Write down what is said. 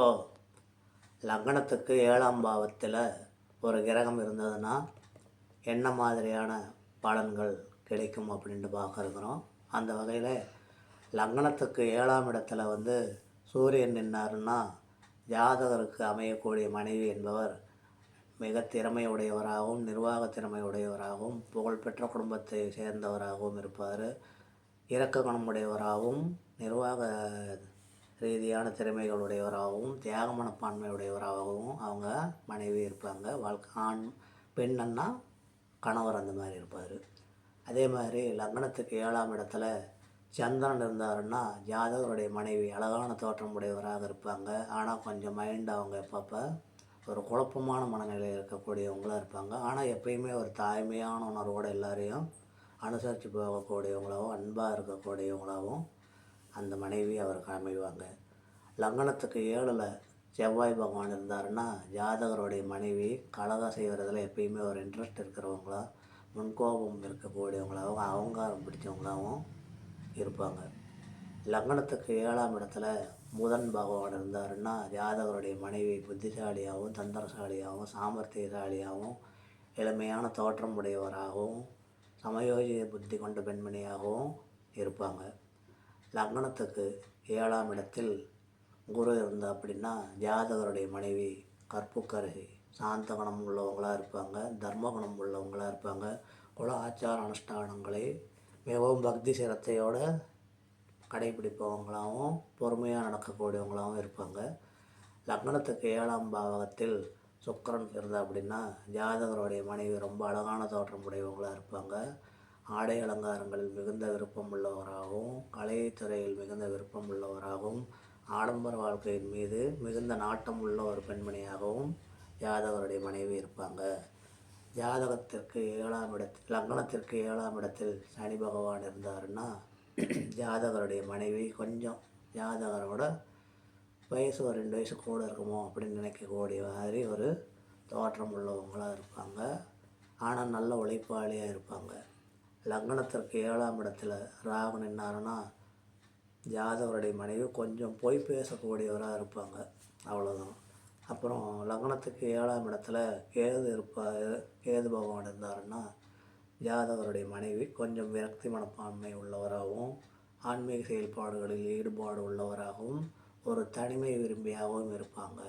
இப்போது லக்னத்துக்கு ஏழாம் பாவத்தில் ஒரு கிரகம் இருந்ததுன்னா என்ன மாதிரியான பலன்கள் கிடைக்கும் அப்படின்ட்டு பார்க்குறோம் அந்த வகையில் லக்னத்துக்கு ஏழாம் இடத்துல வந்து சூரியன் நின்னாருன்னா ஜாதகருக்கு அமையக்கூடிய மனைவி என்பவர் மிக திறமையுடையவராகவும் நிர்வாக திறமையுடையவராகவும் புகழ்பெற்ற குடும்பத்தை சேர்ந்தவராகவும் இருப்பார். இரக்க குணமுடையவராகவும் நிர்வாக ரீதியான திறமைகளுடையவராகவும் தியாக மனப்பான்மையுடையவராகவும் அவங்க மனைவி இருப்பாங்க. வாழ்க்கை ஆண் பெண்ணன்னா கணவர் அந்த மாதிரி இருப்பார். அதே மாதிரி லக்னத்துக்கு ஏழாம் இடத்துல சந்திரன் இருந்தாருன்னா ஜாதகருடைய மனைவி அழகான தோற்றம் உடையவராக இருப்பாங்க. ஆனால் கொஞ்சம் மைண்ட் அவங்க எப்பப்போ ஒரு குழப்பமான மனநிலையில் இருக்கக்கூடியவங்களாக இருப்பாங்க. ஆனால் எப்பயுமே ஒரு தாய்மையான உணர்வோடு எல்லாரையும் அனுசரித்து போகக்கூடியவங்களாகவும் அன்பாக இருக்கக்கூடியவங்களாகவும் அந்த மனைவி அவருக்கு அமைவாங்க லக்னத்துக்கு ஏழில் செவ்வாய் பகவான் இருந்தாருன்னா ஜாதகருடைய மனைவி கலகம் செய்கிறதுல எப்பயுமே ஒரு இன்ட்ரெஸ்ட் இருக்கிறவங்களா முன்கோபம் இருக்கக்கூடியவங்களாகவும் அகங்காரம் பிடிச்சவங்களாகவும் இருப்பாங்க. லக்னத்துக்கு ஏழாம் இடத்துல புதன் பகவான் இருந்தாருன்னா ஜாதகருடைய மனைவி புத்திசாலியாகவும் தந்திரசாலியாகவும் சாமர்த்தியசாலியாகவும் எளிமையான தோற்றம் உடையவராகவும் சமயோஜிய புத்தி கொண்ட பெண்மணியாகவும் இருப்பாங்க. லக்னத்துக்கு ஏழாம் இடத்தில் குரு இருந்தா அப்படின்னா ஜாதகருடைய மனைவி கற்புக்கருகி சாந்த குணம் உள்ளவங்களாக இருப்பாங்க தர்ம குணம் உள்ளவங்களாக இருப்பாங்க. குல ஆச்சார அனுஷ்டானங்களை மிகவும் பக்தி சிரத்தையோடு கடைபிடிப்பவங்களாகவும் பொறுமையாக நடக்கக்கூடியவங்களாகவும் இருப்பாங்க. லக்னத்துக்கு ஏழாம் பாவகத்தில் சுக்கரன் இருந்தால் அப்படின்னா ஜாதகருடைய மனைவி ரொம்ப அழகான தோற்றம் உடையவங்களாக இருப்பாங்க. ஆடை அலங்காரங்களில் மிகுந்த விருப்பம் உள்ளவராகவும் கலைத்துறையில் மிகுந்த விருப்பம் உள்ளவராகவும் ஆடம்பர வாழ்க்கையின் மீது மிகுந்த நாட்டம் உள்ள ஒரு பெண்மணியாகவும் ஜாதகருடைய மனைவி இருப்பாங்க. ஜாதகத்திற்கு ஏழாம் இடத்தில் லக்னத்திற்கு ஏழாம் இடத்தில் சனி பகவான் இருந்தாருன்னா ஜாதகருடைய மனைவி கொஞ்சம் ஜாதகரோட வயசு ஒரு ரெண்டு வயசு கூட இருக்குமோ அப்படின்னு நினைக்கக்கூடிய மாதிரி ஒரு தோற்றம் உள்ளவங்களாக இருப்பாங்க. ஆனால் நல்ல உழைப்பாளியாக இருப்பாங்க. லக்னத்திற்கு ஏழாம் இடத்துல ராவன் என்னாருன்னா ஜாதகருடைய மனைவி கொஞ்சம் பொய் பேசக்கூடியவராக இருப்பாங்க. அவ்வளோதான் அப்புறம் லக்னத்துக்கு ஏழாம் இடத்துல கேது இருப்பார் கேது பகவான் இருந்தாருன்னா ஜாதகருடைய மனைவி கொஞ்சம் விரக்தி மனப்பான்மை உள்ளவராகவும் ஆன்மீக செயல்பாடுகளில் ஈடுபாடு உள்ளவராகவும் ஒரு தனிமை விரும்பியாகவும் இருப்பாங்க.